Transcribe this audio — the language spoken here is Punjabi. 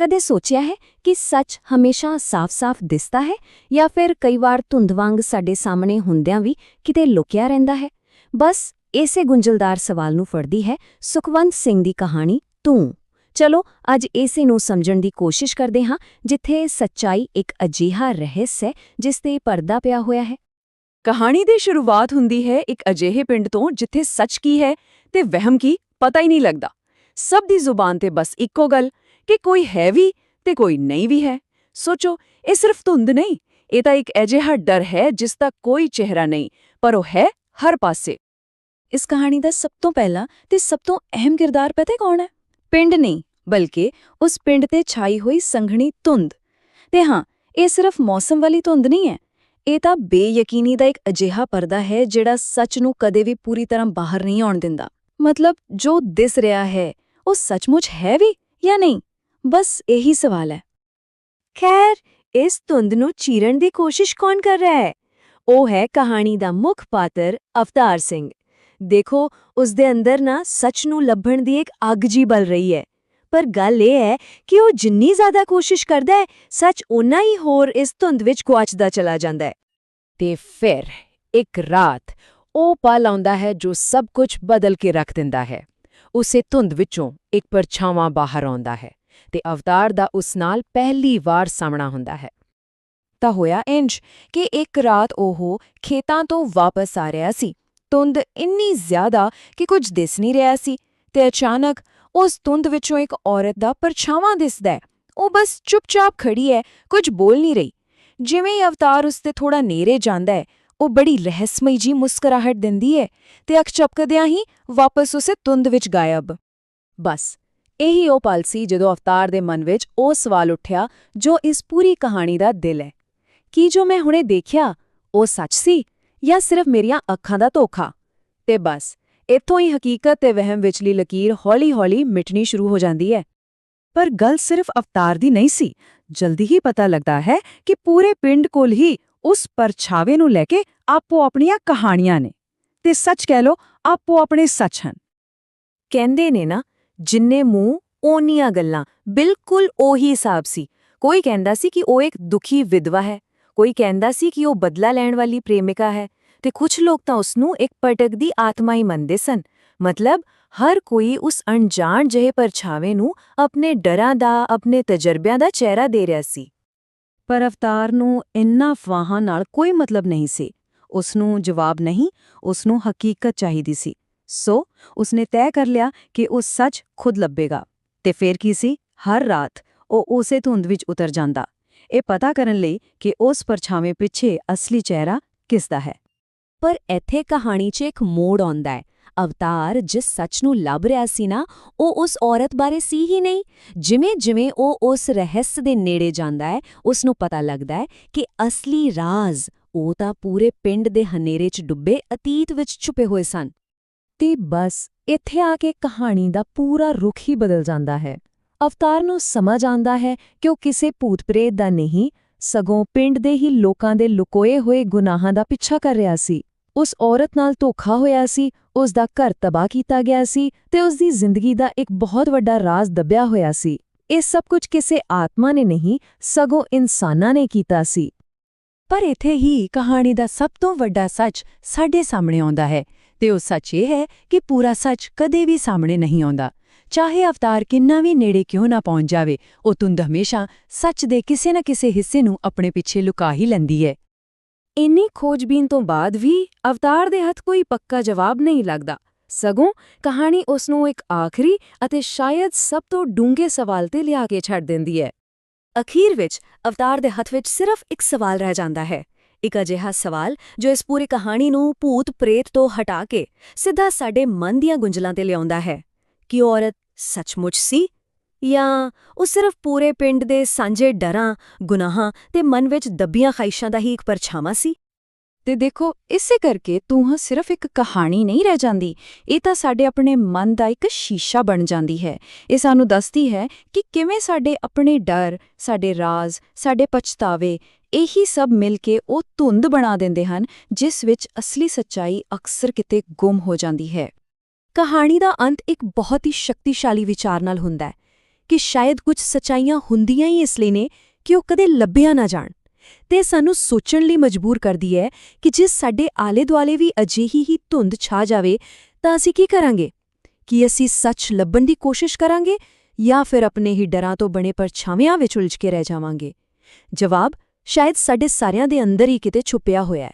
ਕਦੇ ਸੋਚਿਆ ਹੈ ਕਿ ਸੱਚ ਹਮੇਸ਼ਾ ਸਾਫ਼-ਸਾਫ਼ ਦਿਸਦਾ ਹੈ ਜਾਂ ਫਿਰ ਕਈ ਵਾਰ ਧੁੰਦ ਵਾਂਗ ਸਾਡੇ ਸਾਹਮਣੇ ਹੁੰਦਿਆਂ ਵੀ ਕਿਤੇ ਲੁਕਿਆ ਰਹਿੰਦਾ ਹੈ? ਬਸ ਇਸੇ ਗੁੰਝਲਦਾਰ ਸਵਾਲ ਨੂੰ ਫੜਦੀ ਹੈ ਸੁਖਵੰਤ ਸਿੰਘ ਦੀ ਕਹਾਣੀ, ਤੂੰ। ਚਲੋ, ਅੱਜ ਇਸੇ ਨੂੰ ਸਮਝਣ ਦੀ ਕੋਸ਼ਿਸ਼ ਕਰਦੇ ਹਾਂ, ਜਿੱਥੇ ਸੱਚਾਈ ਇੱਕ ਅਜੀਹਾ ਰਹੱਸ ਹੈ ਜਿਸ ਤੇ ਪਰਦਾ ਪਿਆ ਹੋਇਆ ਹੈ। ਕਹਾਣੀ ਦੀ ਸ਼ੁਰੂਆਤ ਹੁੰਦੀ ਹੈ ਇੱਕ ਅਜਿਹੇ ਪਿੰਡ ਤੋਂ ਜਿੱਥੇ ਸੱਚ ਕੀ ਹੈ ਤੇ ਵਹਿਮ ਕੀ ਪਤਾ ਹੀ ਨਹੀਂ ਲੱਗਦਾ। ਸਭ ਦੀ ਜ਼ੁਬਾਨ ਤੇ ਬਸ ਇੱਕੋ ਗੱਲ ਕਿ ਕੋਈ ਹੈ ਵੀ ਤੇ ਕੋਈ ਨਹੀਂ ਵੀ ਹੈ। ਸੋਚੋ, ਇਹ ਸਿਰਫ ਧੁੰਦ ਨਹੀਂ, ਇਹ ਤਾਂ ਇੱਕ ਅਜਿਹਾ ਡਰ ਹੈ ਜਿਸ ਦਾ ਕੋਈ ਚਿਹਰਾ ਨਹੀਂ, ਪਰ ਉਹ ਹੈ ਹਰ ਪਾਸੇ। ਇਸ ਕਹਾਣੀ ਦਾ ਸਭ ਤੋਂ ਪਹਿਲਾ ਤੇ ਸਭ ਤੋਂ ਅਹਿਮ ਕਿਰਦਾਰ ਪਤਾ ਕੌਣ ਹੈ? ਪਿੰਡ ਨਹੀਂ, ਬਲਕਿ ਉਸ ਪਿੰਡ ਤੇ ਛਾਈ ਹੋਈ ਸੰਘਣੀ ਧੁੰਦ। ਤੇ ਹਾਂ, ਇਹ ਸਿਰਫ ਮੌਸਮ ਵਾਲੀ ਧੁੰਦ ਨਹੀਂ ਹੈ। ਇਹ ਤਾਂ ਬੇਯਕੀਨੀ ਦਾ ਇੱਕ ਅਜਿਹਾ ਪਰਦਾ ਹੈ ਜਿਹੜਾ ਸੱਚ ਨੂੰ ਕਦੇ ਵੀ ਪੂਰੀ ਤਰ੍ਹਾਂ ਬਾਹਰ ਨਹੀਂ ਆਉਣ ਦਿੰਦਾ। ਮਤਲਬ ਜੋ ਦਿਸ ਰਿਹਾ ਹੈ, ਉਹ ਸੱਚਮੁੱਚ ਹੈ ਵੀ ਜਾਂ ਨਹੀਂ? ਬਸ ਇਹੀ ਸਵਾਲ ਹੈ। ਖੈਰ, ਇਸ ਧੁੰਦ ਨੂੰ ਚੀਰਨ ਦੀ ਕੋਸ਼ਿਸ਼ ਕੌਣ ਕਰ ਰਿਹਾ ਹੈ? ਉਹ ਹੈ ਕਹਾਣੀ ਦਾ ਮੁੱਖ ਪਾਤਰ ਅਵਤਾਰ ਸਿੰਘ। ਦੇਖੋ, ਉਸ ਦੇ ਅੰਦਰ ਨਾ ਸੱਚ ਨੂੰ ਲੱਭਣ ਦੀ ਇੱਕ ਅੱਗ ਜੀ ਬਲ ਰਹੀ ਹੈ। ਪਰ ਗੱਲ ਇਹ ਹੈ ਕਿ ਉਹ ਜਿੰਨੀ ਜ਼ਿਆਦਾ ਕੋਸ਼ਿਸ਼ ਕਰਦਾ ਹੈ, ਸੱਚ ਉਨਾ ਹੀ ਹੋਰ ਇਸ ਧੁੰਦ ਵਿੱਚ ਗੁਆਚਦਾ ਚਲਾ ਜਾਂਦਾ ਹੈ। ਤੇ ਫਿਰ ਇੱਕ ਰਾਤ ਉਹ ਪਲ ਆਉਂਦਾ ਹੈ ਜੋ ਸਭ ਕੁਝ ਬਦਲ ਕੇ ਰੱਖ ਦਿੰਦਾ ਹੈ। ਉਸੇ ਧੁੰਦ ਵਿੱਚੋਂ ਇੱਕ ਪਰਛਾਵਾਂ ਬਾਹਰ ਆਉਂਦਾ ਹੈ। ਤੇ ਅਵਤਾਰ ਦਾ ਉਸ ਨਾਲ ਪਹਿਲੀ ਵਾਰ ਸਾਹਮਣਾ ਹੁੰਦਾ ਹੈ। ਤਾਂ ਹੋਇਆ ਇੰਜ ਕਿ ਇੱਕ ਰਾਤ ਉਹ ਖੇਤਾਂ ਤੋਂ ਵਾਪਸ ਆ ਰਿਹਾ ਸੀ। ਤੁੰਦ ਇੰਨੀ ਜ਼ਿਆਦਾ ਕਿ ਕੁਝ ਦਿਸ ਨਹੀਂ ਰਿਹਾ ਸੀ ਤੇ ਅਚਾਨਕ ਉਸ ਤੁੰਦ ਵਿੱਚੋਂ ਇੱਕ ਔਰਤ ਦਾ ਪਰਛਾਵਾਂ ਦਿਸਦਾ ਹੈ। ਉਹ ਬਸ ਚੁੱਪਚਾਪ ਖੜੀ ਹੈ, ਕੁਝ ਬੋਲ ਨਹੀਂ ਰਹੀ। ਜਿਵੇਂ ਹੀ ਅਵਤਾਰ ਉਸ ਤੇ ਥੋੜਾ ਨੇੜੇ ਜਾਂਦਾ ਹੈ, ਉਹ ਬੜੀ ਰਹੱਸਮਈ ਜੀ ਮੁਸਕਰਾਹਟ ਦਿੰਦੀ ਹੈ ਤੇ ਅੱਖ ਝਪਕਦਿਆਂ ਹੀ ਵਾਪਸ ਉਸੇ ਤੁੰਦ ਵਿੱਚ ਗਾਇਬ। ਬਸ ਇਹੀ ਉਹ ਪਲ ਸੀ ਜਦੋਂ ਅਵਤਾਰ ਦੇ ਮਨ ਵਿੱਚ ਉਹ ਸਵਾਲ ਉੱਠਿਆ ਜੋ ਇਸ ਪੂਰੀ ਕਹਾਣੀ ਦਾ ਦਿਲ ਹੈ। ਕੀ ਜੋ ਮੈਂ ਹੁਣੇ ਦੇਖਿਆ, ਉਹ ਸੱਚ ਸੀ ਜਾਂ ਸਿਰਫ ਮੇਰੀਆਂ ਅੱਖਾਂ ਦਾ ਧੋਖਾ? ਤੇ ਬਸ, ਇੱਥੋਂ ਹੀ ਹਕੀਕਤ ਤੇ ਵਹਿਮ ਵਿਚਲੀ ਲਕੀਰ ਹੌਲੀ-ਹੌਲੀ ਮਿਟਣੀ ਸ਼ੁਰੂ ਹੋ ਜਾਂਦੀ ਹੈ। ਪਰ ਗੱਲ ਸਿਰਫ ਅਵਤਾਰ ਦੀ ਨਹੀਂ ਸੀ। ਜਲਦੀ ਹੀ ਪਤਾ ਲੱਗਦਾ ਹੈ ਕਿ ਪੂਰੇ ਪਿੰਡ ਕੋਲ ਹੀ ਉਸ ਪਰਛਾਵੇ ਨੂੰ ਲੈ ਕੇ ਆਪੋ ਆਪਣੀਆਂ ਕਹਾਣੀਆਂ ਨੇ। ਤੇ ਸੱਚ ਕਹਿ ਲੋ ਆਪੋ ਆਪਣੇ ਸੱਚ ਹਨ। ਕਹਿੰਦੇ ਨੇ ਨਾ ਜਿੰਨੇ ਮੂੰਹ, ਓਨੀਆਂ ਗੱਲਾਂ। ਬਿਲਕੁਲ ਉਹੀ ਹਿਸਾਬ ਸੀ। ਕੋਈ ਕਹਿੰਦਾ ਸੀ ਕਿ ਉਹ ਇੱਕ ਦੁਖੀ ਵਿਧਵਾ ਹੈ। ਕੋਈ ਕਹਿੰਦਾ ਸੀ ਕਿ ਉਹ ਬਦਲਾ ਲੈਣ ਵਾਲੀ ਪ੍ਰੇਮਿਕਾ ਹੈ। ਤੇ ਕੁਝ ਲੋਕ ਤਾਂ ਉਸ ਨੂੰ ਇੱਕ ਪਟਕਦੀ ਆਤਮਾ ਹੀ ਮੰਨਦੇ ਸਨ। ਮਤਲਬ ਹਰ ਕੋਈ ਉਸ ਅਣਜਾਣ ਜਿਹੇ ਪਰਛਾਵੇਂ ਨੂੰ ਆਪਣੇ ਡਰਾਂ ਦਾ, ਆਪਣੇ ਤਜਰਬਿਆਂ ਦਾ ਚਿਹਰਾ ਦੇ ਰਿਹਾ ਸੀ। ਪਰ ਅਵਤਾਰ ਨੂੰ ਇੰਨਾ ਫਵਾਹਾਂ ਨਾਲ ਕੋਈ ਮਤਲਬ ਨਹੀਂ ਸੀ। ਉਸ ਨੂੰ ਜਵਾਬ ਨਹੀਂ ਉਸ ਨੂੰ ਹਕੀਕਤ ਚਾਹੀਦੀ ਸੀ। ਸੋ ਉਸਨੇ ਤੈਅ ਕਰ ਲਿਆ ਕਿ ਉਹ ਸੱਚ ਖੁਦ ਲੱਭੇਗਾ। ਤੇ ਫੇਰ ਕੀ ਸੀ? ਹਰ ਰਾਤ ਉਹ ਉਸੇ ਧੁੰਦ ਵਿੱਚ ਉਤਰ ਜਾਂਦਾ। ਇਹ ਪਤਾ ਕਰਨ ਲਈ ਕਿ ਉਸ ਪਰਛਾਵੇਂ ਪਿੱਛੇ ਅਸਲੀ ਚਿਹਰਾ ਕਿਸ ਦਾ ਹੈ। ਪਰ ਇੱਥੇ ਕਹਾਣੀ 'ਚ ਇੱਕ ਮੋੜ ਆਉਂਦਾ ਹੈ। ਅਵਤਾਰ ਜਿਸ ਸੱਚ ਨੂੰ ਲੱਭ ਰਿਹਾ ਸੀ ਨਾ, ਉਹ ਉਸ ਔਰਤ ਬਾਰੇ ਸੀ ਹੀ ਨਹੀਂ। ਜਿਵੇਂ ਜਿਵੇਂ ਉਹ ਉਸ ਰਹੱਸ ਦੇ ਨੇੜੇ ਜਾਂਦਾ ਹੈ ਉਸ ਨੂੰ ਪਤਾ ਲੱਗਦਾ ਹੈ ਕਿ ਅਸਲੀ ਰਾਜ਼ ਉਹ ਤਾਂ ਪੂਰੇ ਪਿੰਡ ਦੇ ਹਨੇਰੇ 'ਚ ਡੁੱਬੇ ਅਤੀਤ ਵਿੱਚ ਛੁਪੇ ਹੋਏ ਸਨ। ਤੇ ਬਸ ਇੱਥੇ ਆ ਕੇ ਕਹਾਣੀ ਦਾ ਪੂਰਾ ਰੁਖ ਹੀ ਬਦਲ ਜਾਂਦਾ ਹੈ। ਅਵਤਾਰ ਨੂੰ ਸਮਝ ਆਂਦਾ ਹੈ ਕਿ ਉਹ ਕਿਸੇ ਭੂਤ ਪ੍ਰੇਤ ਦਾ ਨਹੀਂ, ਸਗੋਂ ਪਿੰਡ ਦੇ ਹੀ ਲੋਕਾਂ ਦੇ ਲੁਕੋਏ ਹੋਏ ਗੁਨਾਹਾਂ ਦਾ ਪਿੱਛਾ ਕਰ ਰਿਹਾ ਸੀ। ਉਸ ਔਰਤ ਨਾਲ ਧੋਖਾ ਹੋਇਆ ਸੀ, ਉਸ ਦਾ ਘਰ ਤਬਾਹ ਕੀਤਾ ਗਿਆ ਸੀ ਤੇ ਉਸ ਦੀ ਜ਼ਿੰਦਗੀ ਦਾ ਇੱਕ ਬਹੁਤ ਵੱਡਾ ਰਾਜ਼ ਦੱਬਿਆ ਹੋਇਆ ਸੀ। ਇਹ ਸਭ ਕੁਝ ਕਿਸੇ ਆਤਮਾ ਨੇ ਨਹੀਂ, ਸਗੋਂ ਇਨਸਾਨਾਂ ਨੇ ਕੀਤਾ ਸੀ। ਪਰ ਇੱਥੇ ਹੀ ਕਹਾਣੀ ਦਾ ਸਭ ਤੋਂ ਵੱਡਾ ਸੱਚ ਸਾਡੇ ਸਾਹਮਣੇ ਆਉਂਦਾ ਹੈ। ਤੇ ਉਹ ਸੱਚ ਇਹ ਹੈ ਕਿ ਪੂਰਾ ਸੱਚ ਕਦੇ ਵੀ ਸਾਹਮਣੇ ਨਹੀਂ ਆਉਂਦਾ। ਚਾਹੇ ਅਵਤਾਰ ਕਿੰਨਾ ਵੀ ਨੇੜੇ ਕਿਉਂ ਨਾ ਪਹੁੰਚ ਜਾਵੇ, ਉਹ ਤੁੰਦ ਹਮੇਸ਼ਾ ਸੱਚ ਦੇ ਕਿਸੇ ਨਾ ਕਿਸੇ ਹਿੱਸੇ ਨੂੰ ਆਪਣੇ ਪਿੱਛੇ ਲੁਕਾ ਹੀ ਲੈਂਦੀ ਹੈ। ਇੰਨੀ ਖੋਜਬੀਨ ਤੋਂ ਬਾਅਦ ਵੀ ਅਵਤਾਰ ਦੇ ਹੱਥ ਕੋਈ ਪੱਕਾ ਜਵਾਬ ਨਹੀਂ ਲੱਗਦਾ। ਸਗੋਂ ਕਹਾਣੀ ਉਸ ਨੂੰ ਇੱਕ ਆਖਰੀ ਅਤੇ ਸ਼ਾਇਦ ਸਭ ਤੋਂ ਡੂੰਘੇ ਸਵਾਲ ਤੇ ਲਿਆ ਕੇ ਛੱਡ ਦਿੰਦੀ ਹੈ। ਅਖੀਰ ਵਿੱਚ ਅਵਤਾਰ ਦੇ ਹੱਥ ਵਿੱਚ ਸਿਰਫ ਇੱਕ ਸਵਾਲ ਰਹਿ ਜਾਂਦਾ ਹੈ ਇੱਕ ਅਜਿਹਾ ਸਵਾਲ ਜੋ ਇਸ ਪੂਰੀ ਕਹਾਣੀ ਨੂੰ ਭੂਤ ਪ੍ਰੇਤ ਤੋਂ ਹਟਾ ਕੇ ਸਿੱਧਾ ਸਾਡੇ ਮਨ ਦੀਆਂ ਗੁੰਝਲਾਂ ਤੇ ਲਿਆਉਂਦਾ ਹੈ। ਕਿ ਉਹ ਔਰਤ ਸੱਚਮੁੱਚ ਸੀ? ਜਾਂ ਉਹ ਸਿਰਫ ਪੂਰੇ ਪਿੰਡ ਦੇ ਸਾਂਝੇ ਡਰਾਂ, ਗੁਨਾਹਾਂ ਤੇ ਮਨ ਵਿੱਚ ਦੱਬੀਆਂ ਖਾਇਸ਼ਾਂ ਦਾ ਹੀ ਇੱਕ ਪਰਛਾਵਾਂ ਸੀ? ਤੇ ਦੇਖੋ, ਇਸੇ ਕਰਕੇ ਤੂੰ ਸਿਰਫ ਇੱਕ ਕਹਾਣੀ ਨਹੀਂ ਰਹਿ ਜਾਂਦੀ। ਇਹ ਤਾਂ ਸਾਡੇ ਆਪਣੇ ਮਨ ਦਾ ਇੱਕ ਸ਼ੀਸ਼ਾ ਬਣ ਜਾਂਦੀ ਹੈ। ਇਹ ਸਾਨੂੰ ਦੱਸਦੀ ਹੈ ਕਿ ਕਿਵੇਂ ਸਾਡੇ ਆਪਣੇ ਡਰ, ਸਾਡੇ ਰਾਜ਼, ਸਾਡੇ ਪਛਤਾਵੇ ਇਹੀ ਸਭ ਮਿਲ ਕੇ ਉਹ ਧੁੰਦ ਬਣਾ ਦਿੰਦੇ ਹਨ, ਜਿਸ ਵਿੱਚ ਅਸਲੀ ਸੱਚਾਈ ਅਕਸਰ ਕਿਤੇ ਗੁੰਮ ਹੋ ਜਾਂਦੀ ਹੈ। ਕਹਾਣੀ ਦਾ ਅੰਤ ਇੱਕ ਬਹੁਤ ਹੀ ਸ਼ਕਤੀਸ਼ਾਲੀ ਵਿਚਾਰ ਨਾਲ ਹੁੰਦਾ ਹੈ ਕਿ ਸ਼ਾਇਦ ਕੁਝ ਸਚਾਈਆਂ ਹੁੰਦੀਆਂ ਹੀ ਇਸ ਲਈ ਨੇ ਕਿ ਉਹ ਕਦੇ ਲੱਭਿਆ ਨਾ ਜਾਣ। ਤੇ ਸਾਨੂੰ ਸੋਚਣ ਲਈ ਮਜਬੂਰ ਕਰਦੀ ਹੈ ਕਿ ਜੇ ਸਾਡੇ ਆਲੇ-ਦੁਆਲੇ ਵੀ ਅਜਿਹੀ ਹੀ ਧੁੰਦ ਛਾ ਜਾਵੇ, ਤਾਂ ਅਸੀਂ ਕੀ ਕਰਾਂਗੇ? ਕੀ ਅਸੀਂ ਸੱਚ ਲੱਭਣ ਦੀ ਕੋਸ਼ਿਸ਼ ਕਰਾਂਗੇ ਜਾਂ ਫਿਰ ਆਪਣੇ ਹੀ ਡਰਾਂ ਤੋਂ ਬਣੇ ਪਰਛਾਵਿਆਂ ਵਿੱਚ ਉਲਝ ਕੇ ਰਹਿ ਜਾਵਾਂਗੇ? ਜਵਾਬ ਸ਼ਾਇਦ ਸਾਡੇ ਸਾਰਿਆਂ ਦੇ ਅੰਦਰ ਹੀ ਕਿਤੇ ਛੁਪਿਆ ਹੋਇਆ ਹੈ।